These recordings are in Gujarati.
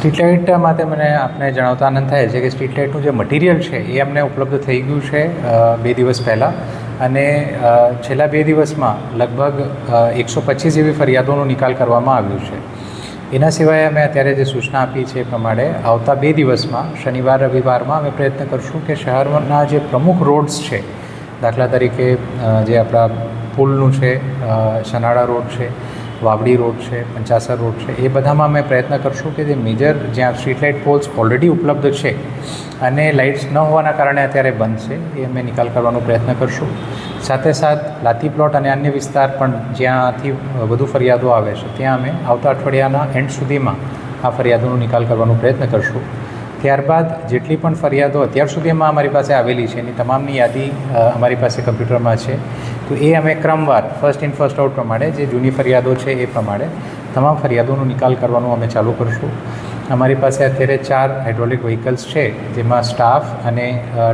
સ્ટ્રીટ લાઇટ માટે મને આપને જણાવતા આનંદ થાય છે કે સ્ટ્રીટ લાઇટનું જે મટીરિયલ છે એ અમને ઉપલબ્ધ થઈ ગયું છે બે દિવસ પહેલાં. અને છેલ્લા બે દિવસમાં લગભગ એકસો પચીસ જેવી ફરિયાદોનો નિકાલ કરવામાં આવ્યું છે. એના સિવાય અમે અત્યારે જે સૂચના આપી છે એ પ્રમાણે આવતા બે દિવસમાં, શનિવાર, રવિવારમાં અમે પ્રયત્ન કરશું કે શહેરના જે પ્રમુખ રોડ્સ છે, દાખલા તરીકે જે આપણા પુલનું છે શનાળા રોડ છે વાવડી રોડ છે, પંચાસર રોડ છે, એ બધામાં અમે પ્રયત્ન કરશું કે જે મેજર જ્યાં સ્ટ્રીટ લાઇટ પોલ્સ ઓલરેડી ઉપલબ્ધ છે અને લાઇટ્સ ન હોવાના કારણે અત્યારે બંધ છે, એ અમે નિકાલ કરવાનો પ્રયત્ન કરશું. સાથે સાથ લાતી પ્લોટ અને અન્ય વિસ્તાર પણ જ્યાંથી વધુ ફરિયાદો આવે છે, ત્યાં અમે આવતા અઠવાડિયાના એન્ડ સુધીમાં આ ફરિયાદોનો નિકાલ કરવાનો પ્રયત્ન કરશું. ત્યારબાદ જેટલી પણ ફરિયાદો અત્યાર સુધીમાં અમારી પાસે આવેલી છે, એની તમામની યાદી અમારી પાસે કમ્પ્યુટરમાં છે. તો એ અમે ક્રમવાર ફર્સ્ટ ઇન ફર્સ્ટ આઉટ પ્રમાણે જે જૂની ફરિયાદો છે એ પ્રમાણે તમામ ફરિયાદોનો નિકાલ કરવાનું અમે ચાલુ કરશું. અમારી પાસે અત્યારે ચાર હાઇડ્રોલિક વ્હીકલ્સ છે, જેમાં સ્ટાફ અને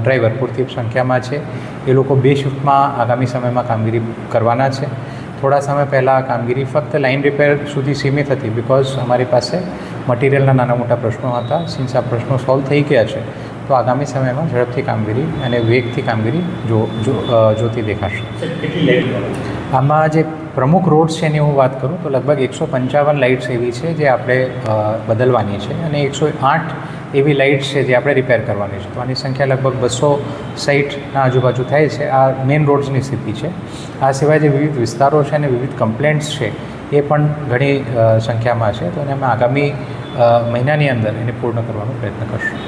ડ્રાઈવર પૂરતી સંખ્યામાં છે. એ લોકો બે શિફ્ટમાં આગામી સમયમાં કામગીરી કરવાના છે. થોડા સમય પહેલાં કામગીરી ફક્ત લાઇન રિપેર સુધી સીમિત હતી બિકોઝ અમારી પાસે મટીરિયલના નાના મોટા પ્રશ્નો હતા. સિન્સ આ પ્રશ્નો સોલ્વ થઈ ગયા છે તો આગામી સમયમાં ઝડપથી કામગીરી અને વેગથી કામગીરી જો જોતી દેખાશે. આમાં જે પ્રમુખ રોડ્સ છે એની હું વાત કરું તો લગભગ એકસો પંચાવન લાઇટ્સ એવી છે જે આપણે બદલવાની છે અને એકસો આઠ એવી લાઇટ્સ છે જે આપણે રિપેર કરવાની છે. તો આની સંખ્યા લગભગ બસો સાઠના આજુબાજુ થાય છે. આ મેઇન રોડ્સની સ્થિતિ છે. આ સિવાય જે વિવિધ વિસ્તારો છે અને વિવિધ કમ્પ્લેન્ટ્સ છે એ પણ ઘણી સંખ્યામાં છે. તો એને અમે આગામી મહિનાની અંદર એને પૂર્ણ કરવાનો પ્રયત્ન કરશું.